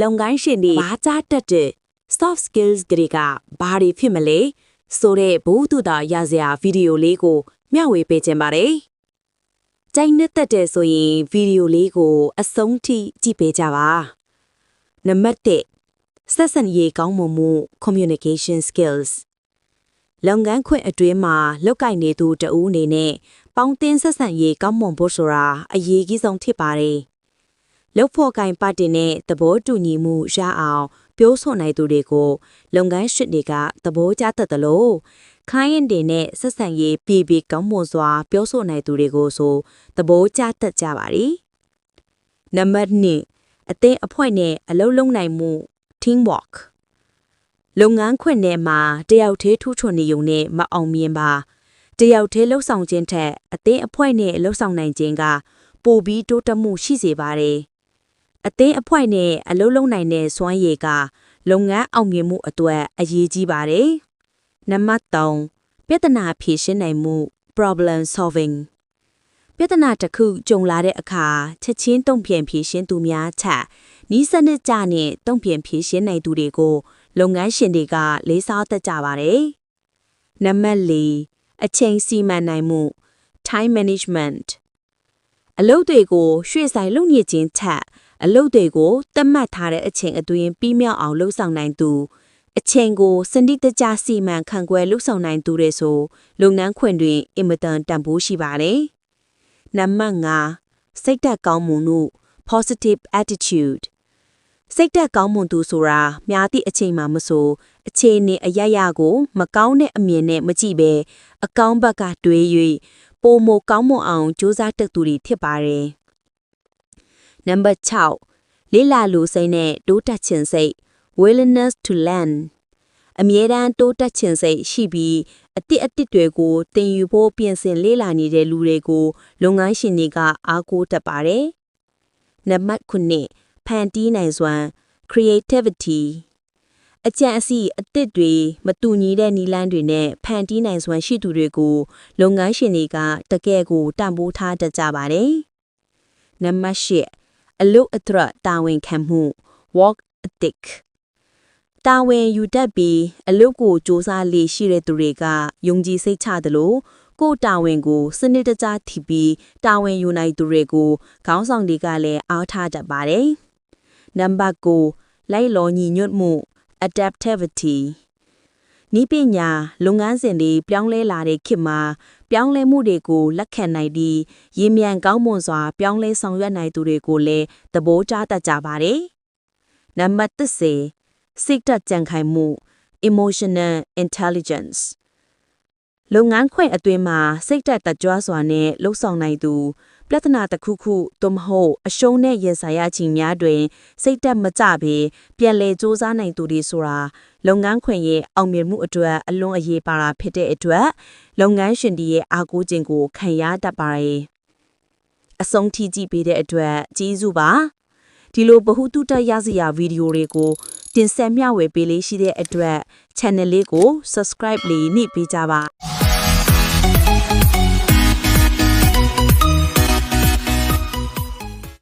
လုပ်ငန်းရှင်တွေဘာကြားတတ်တဲ့ soft skills တွေကဘာတွေဖြစ်မလဲဆိုတဲ့ဘုသူတာရစရာဗီဒီယိုလေးကို မျှဝေပေးခြင်းပါတယ်။ကြိုက်နှစ်သက်တဲ့ဆိုရင်ဗီဒီယိုလေးကို အဆုံးထိကြည့်ပေးကြပါ။နံပါတ်1ဆက်ဆံရေးကောင်းမွန်မှု communication skills လုပ်ငန်းခွင်အတွင်းမှာလောက်ကင်နေသူတဦးအနေနဲ့ပေါင်းတင်ဆက်ဆံရေးကောင်းမွန်ဖို့ဆိုတာအရေးကြီးဆုံးဖြစ်ပါတယ်။ လုပ်ဖို့ကင်ပတ်တင်တဲ့သဘောတူညီမှုရအောင်ပြောဆိုနိုင်သူတွေကိုလုပ်ငန်းရှင်တွေကသဘောကျတတ်တယ်လို့ client တွေနဲ့ဆက်ဆံရေးပြည်ပြီးကောင်းမွန်စွာ ပြောဆိုနိုင်သူတွေကိုဆိုသဘောကျတတ်ကြပါတယ်။နံပါတ်2အသင်းအဖွဲ့နဲ့အလုပ်လုပ်နိုင်မှု teamwork လုပ်ငန်းခွင်ထဲမှာတယောက်တည်းထူးချွန်နေုံနဲ့မအောင်မြင်ပါတယောက်တည်းလှုပ်ဆောင်ခြင်းထက်အသင်းအဖွဲ့နဲ့လှုပ်ဆောင်နိုင်ခြင်းကပိုပြီးတိုးတက်မှုရှိစေပါတယ် အသင်းအဖွဲ့နဲ့အလုပ်လုပ်နိုင်တဲ့စွမ်းရည်ကလုပ်ငန်းအောင်မြင်မှုအတွက်အရေးကြီးပါတယ်နံပါတ်3ပြဿနာဖြေရှင်းနိုင်မှု problem solving ပြဿနာတစ်ခုကြုံလာတဲ့အခါချက်ချင်းတုံ့ပြန်ဖြေရှင်းသူများချက်နီးစနစ်ကြနဲ့တုံ့ပြန်ဖြေရှင်းနိုင်သူတွေကိုလုပ်ငန်းရှင်တွေကလေးစားတတ်ကြပါတယ်။နံပါတ်၄အချိန်စီမံနိုင်မှု time management အလုပ်တွေကိုရွှေ့ဆိုင်လုပ်ညစ်ခြင်းချက် အလုပ်တွေကိုသတ်မှတ်ထားတဲ့အချိန်အတွင်းပြီးမြောက်အောင်လှုပ်ဆောင်နိုင်သူအချိန်ကိုစနစ်တကျစီမံခန့်ခွဲလှုပ်ဆောင်နိုင်သူတွေဆိုလုပ်ငန်းခွင်တွင်အင်မတန်တန်ဖိုးရှိပါတယ်။နံပါတ်5စိတ်ဓာတ်ကောင်းမှုမှု positive attitude စိတ်သက်ကောင်းမွန်သူဆိုတာမြားသည့်အချိန်မှမဆိုအခြေအနေအရရကို မကောင်းတဲ့အမြင်နဲ့မကြည့်ပဲအကောင်းဘက်ကတွေး၍ပိုမိုကောင်းမွန်အောင်ကြိုးစားတက်သူတွေဖြစ်ပါတယ်။ နံပါတ်6လေးလာလူစိတ်နဲ့တိုးတက်ခြင်းစိတ် willingness to learn အမြဲတမ်းတိုးတက်ခြင်းစိတ်ရှိပြီးအတစ်အတစ်တွေကိုသင်ယူဖို့ပြင်ဆင်လေးလာနေတဲ့လူတွေကိုလုပ်ငန်းရှင်တွေကအားကိုးတတ်ပါတယ်။နံပါတ်9ဖန်တီးနိုင်စွမ်း creativity အကြံအစီအသစ်တွေမတူညီတဲ့နီလန်းတွေနဲ့ဖန်တီးနိုင်စွမ်းရှိသူတွေကိုလုပ်ငန်းရှင်တွေကတကယ်ကိုတန်ဖိုးထားတတ်ကြပါတယ်။နံပါတ်၈ အလုတ်အထရတာဝန်ခံမှု work ethic တာဝန်ယူတတ်ပြီးအလုတ်ကိုစ조사လေရှိတဲ့သူတွေကယုံကြည်စိတ်ချသလိုကိုယ်တာဝန်ကိုစနစ်တကျထိပြီးတာဝန်ယူနိုင်သူတွေကိုခေါင်းဆောင်တွေကလည်းအားထားတတ်ပါတယ်။နံပါတ်9လိုက်လောညီညွတ်မှု adaptivity နီးပညာလုပ်ငန်းစဉ်တွေပြောင်းလဲလာတဲ့ခေတ်မှာ ပြောင်းလဲမှုတွေကိုလက်ခံနိုင်ပြီးရင်းမြန်ကောင်းမွန်စွာ ပြောင်းလဲဆောင်ရွက်နိုင်သူတွေကိုလည်းသဘောကျတတ်ကြပါတယ်။နံပါတ်10စိတ်တက်ကြံခိုင်မှု emotional intelligence လုပ်ငန်းခွင်အတွင်းမှာစိတ်တက်တကြွစွာနဲ့လှုပ်ဆောင်နိုင်သူ ပြဿနာတစ်ခုခုသို့မဟုတ်အရှုံးနဲ့ရင်ဆိုင်ရခြင်းများတွင် စိတ်တက်မကြဘဲပြန်လည်စူးစမ်းနိုင်သူတွေဆိုတာလုပ်ငန်းခွင်ရဲ့အောင်မြင်မှုအတွက်အလွန်အရေးပါတာဖြစ်တဲ့အတွက်လုပ်ငန်းရှင်တွေရဲ့အားကိုးခြင်းကိုခံရတတ်ပါတယ်အဆုံးထိကြည့်ပေးတဲ့အတွက်ကျေးဇူးပါဒီလိုဗဟုသုတရစရာဗီဒီယိုတွေကိုတင်ဆက်မျှဝေပေးလေးရှိတဲ့အတွက် channel လေးကို subscribe လေးနှိပ်ပေးကြပါ